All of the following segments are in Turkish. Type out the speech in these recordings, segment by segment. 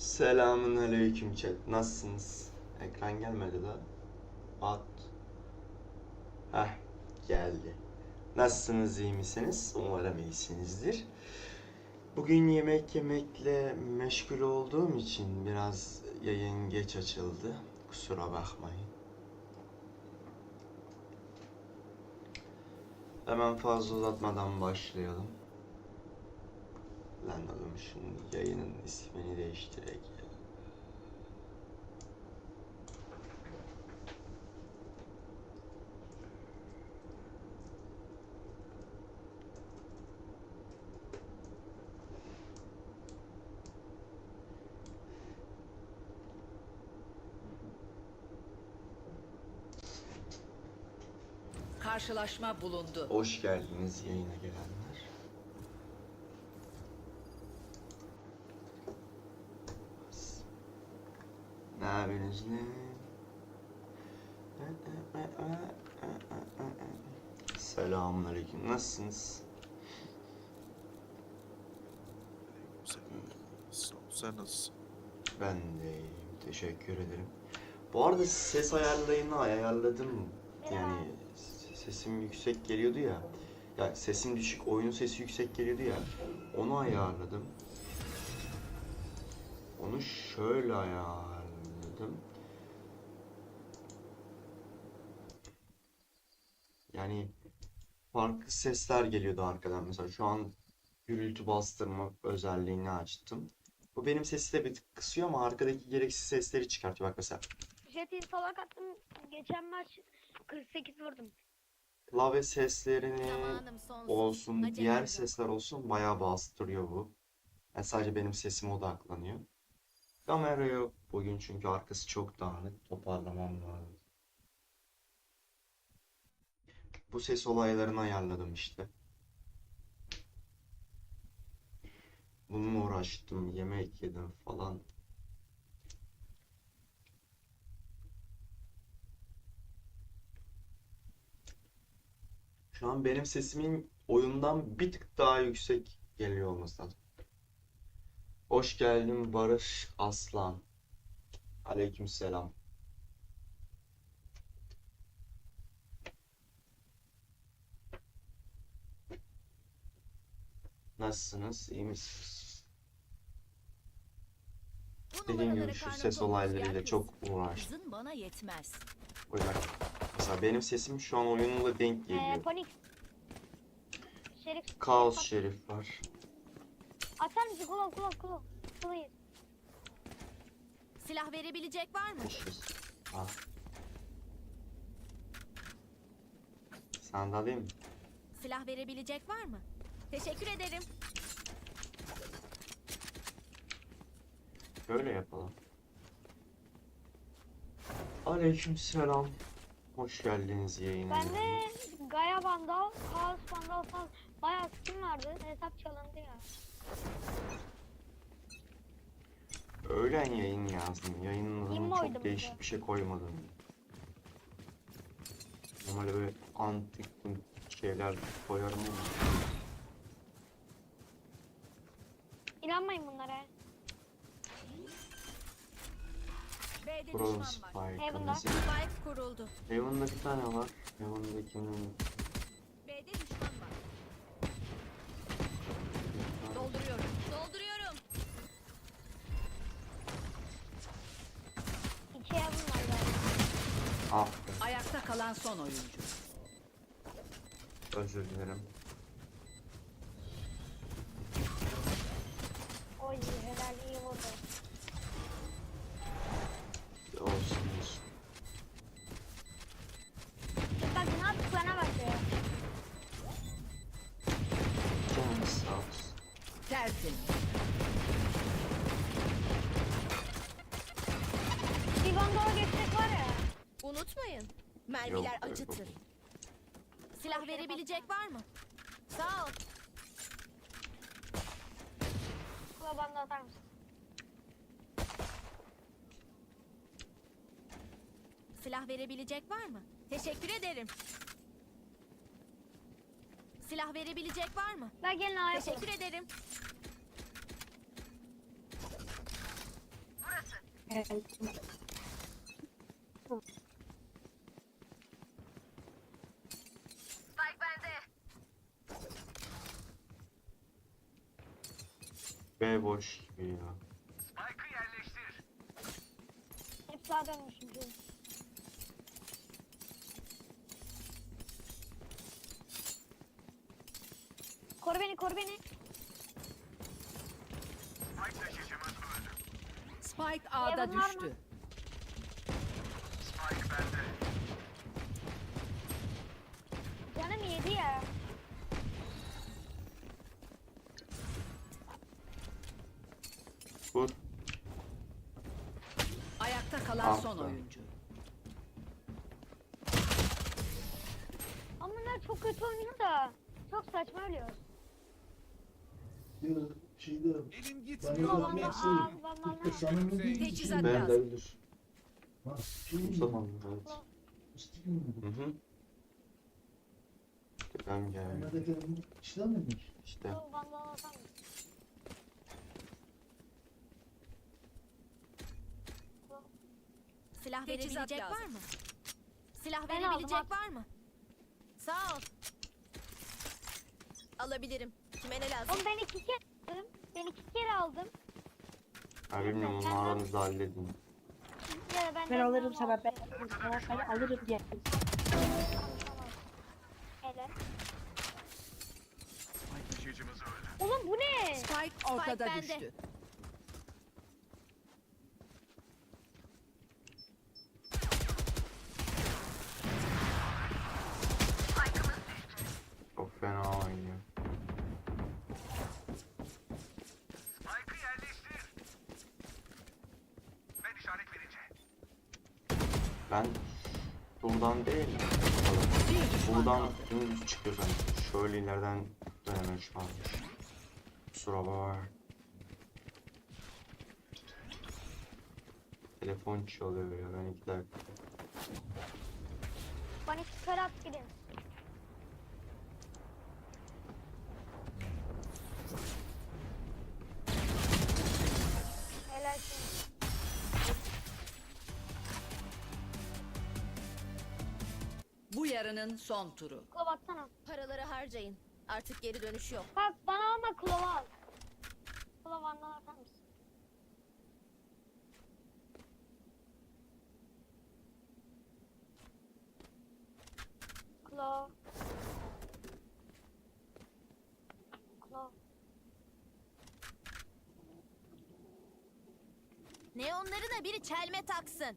Selamun aleyküm chat. Nasılsınız? Ekran gelmedi daha. At. Heh, geldi. Nasılsınız, iyi misiniz? Umarım iyisinizdir. Bugün yemek yemekle meşgul olduğum için biraz yayın geç açıldı. Kusura bakmayın. Hemen fazla uzatmadan başlayalım. Lan oğlum şunun yayının ismini değiştirek ya. Karşılaşma bulundu. Hoş geldiniz yayına gelenler. Ne yapıyorsunuz ne? Selamünaleyküm. Nasılsınız? Sen, sen nasılsın? Ben de iyiyim. Teşekkür ederim. Bu arada ses ayarlayını ayarladım. Yani sesim yüksek geliyordu ya. Ya sesim düşük, oyunun sesi yüksek geliyordu ya. Onu ayarladım. Onu şöyle ayarladım. Yani farklı sesler geliyordu arkadan. Mesela şu an gürültü bastırma özelliğini açtım. Bu benim sesi de bir tık kısıyor ama arkadaki gereksiz sesleri çıkartıyor. Bak mesela Jet'i salak attım. Geçen maç 48 vurdum. klavye seslerini olsun, diğer sesler olsun bayağı bastırıyor bu. Yani sadece benim sesime odaklanıyor. Kamera yok bugün çünkü arkası çok dağınık. Toparlamam lazım. Bu ses olaylarını ayarladım işte. Bununla uğraştım, yemek yedim falan. Şu an benim sesimin oyundan bir tık daha yüksek geliyor olması lazım. Hoş geldin Barış Aslan. Aleykümselam. Nasılsınız? İyi misiniz? Dediğim gibi şu ses olaylarıyla çok uğraştım. Bana yetmez. Oyuna. Mesela benim sesim şu an oyunla denk Ee, geliyor. Şerif. Kaos Şerif var. Atar mısın? Kulağı kulağı kulağı. Kulağı. Silah verebilecek var mı? Al. Sen de alayım mı? Silah verebilecek var mı? Teşekkür ederim. Böyle yapalım. Aleykümselam. Hoş geldiniz yayına. Bende Gaia Vandal, Kaos Vandal falan bayağı skin vardı. Hesap çalındı ya. Öğlen yayın yazdım. Yayının adını çok değişik bir şey koymadım. Normalde böyle antik şeyler koyarım ama. İnanmayın bunlara. B'de Bronze düşman var. Heaven'da. Spike'ımız. Spike kuruldu. Heaven'da bir tane var. Heaven'dakinin kalan son oyuncu. özür dilerim. Oy helal iyi vurdu. Olsun olsun. Bak ne yaptıklarına bak ya. Canınız sağ olsun. Bir Vandal'a geçsek var ya. Unutmayın. Mermiler yok, acıtır. yok. Silah verebilecek var mı? Sağ ol. Banda atar mısın? Silah verebilecek var mı? Teşekkür ederim. Silah verebilecek var mı? Ben gelin A'ya Teşekkür ederim. B boş gibi ya. Hep sağa dönmüşüm. çünkü. Koru beni koru beni. Spike A'da Evan var mı? düştü. Canım yedi ya. Saçma ölüyor. Ya şeyde Elim ben gitmiyor. Aa, nasıl baba, Türk'te samimi değil misin? Teçhizat Ben de lazım. ölür. Ha, şey mi? Mı? Evet. Mı? Hı hı. Ben geldim. Ahmet Efe'nin işler? İşte. Alsam mı? Silah Teçhizat verebilecek lazım. var mı? Silah Ben verebilecek var mı? Sağ ol. Alabilirim. Kime ne lazım? Oğlum ben iki kere aldım. Ben iki kere aldım. Ya bilmiyorum onu aranızda halledin. Ya da ben, Ben alırım sana ben sana sana alırım diye. Helal. Oğlum bu ne? Spike ortada bende. düştü. Çok fena oynuyor. Ben buradan değil. Buradan dümdüz çıkıyor sanki. Şöyle ileriden döneme çıkarmış. Kusura bakma. Telefon çalıyor ya ben iki dakika. Bana iki kere at gidin. Helal yarının son turu. Kulağı baksana. Paraları harcayın. Artık geri dönüş yok. Bak bana alma kulağı al. Kulağı vandal atar mısın? Kulağı. Kulağı. Neonları da biri çelme taksın.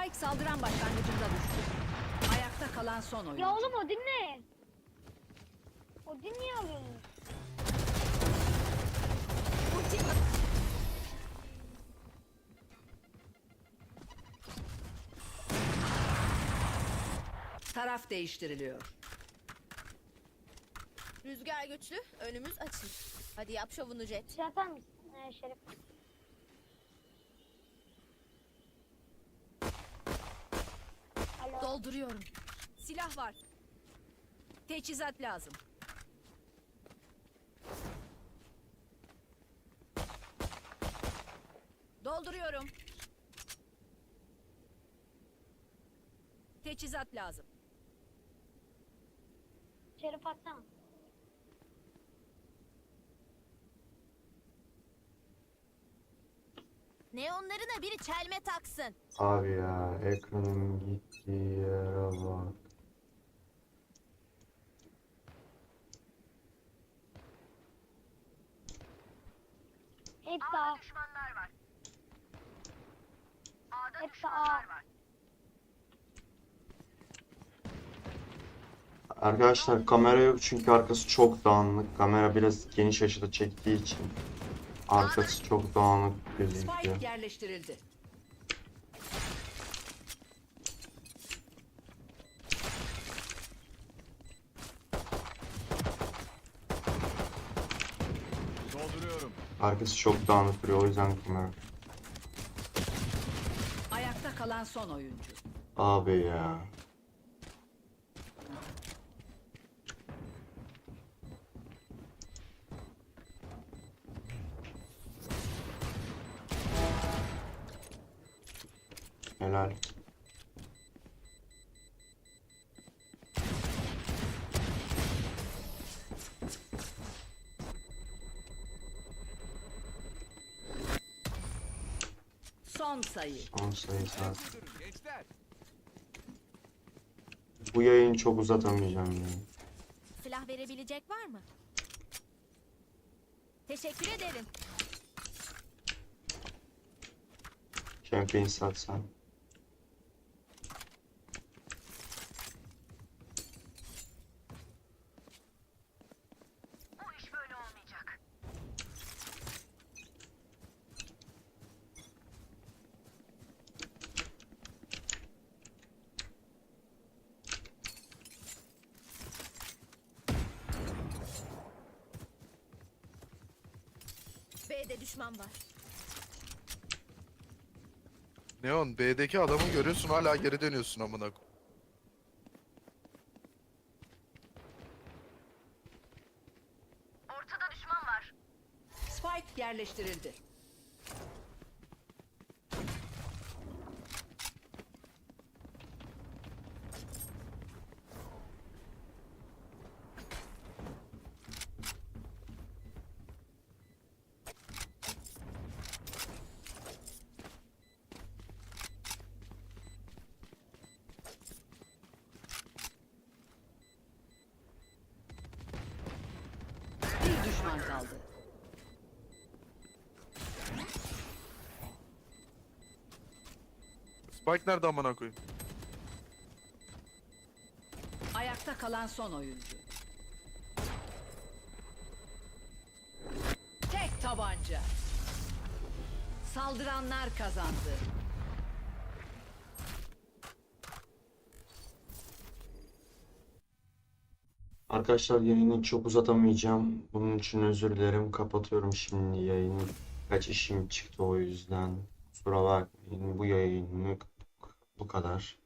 Spike saldıran başlangıcında düştü. Ayakta kalan son oyuncu. Ya oğlum o dinle. O niye alıyorsun? Taraf değiştiriliyor. Rüzgar güçlü, önümüz açık. Hadi yap şovunu Jet. Şey atar mısın? Ee, Şerif. Dolduruyorum. Silah var. Teçhizat lazım. Dolduruyorum. Teçhizat lazım. Şerif atsana. Neonları da biri çelme taksın. Abi ya ekranın gittiği yere bak. Hepsi A. Hepsi A. Arkadaşlar kamera yok çünkü arkası çok dağınık. Kamera biraz geniş açıda çektiği için arkası çok dağınık gözüküyor. Spike yerleştirildi. Arkası çok dağınık duruyor o yüzden kamera. Ayakta kalan son oyuncu. Abi ya. Helal. Sayı. 10 sayı saat. Bu yayını çok uzatamayacağım yani. Silah verebilecek var mı? Teşekkür ederim. Campaign satsan. B'de düşman var. Neon B'deki adamı görüyorsun hala geri dönüyorsun amına. koyayım. Spike yerleştirildi. Bir düşman kaldı. Spike nerede amına koyayım? Ayakta kalan son oyuncu. Tek tabanca. Saldıranlar kazandı. Arkadaşlar yayını çok uzatamayacağım. Bunun için özür dilerim. Kapatıyorum şimdi yayını. Kaç işim çıktı o yüzden. Kusura bakmayın. Bu yayınlık bu kadar.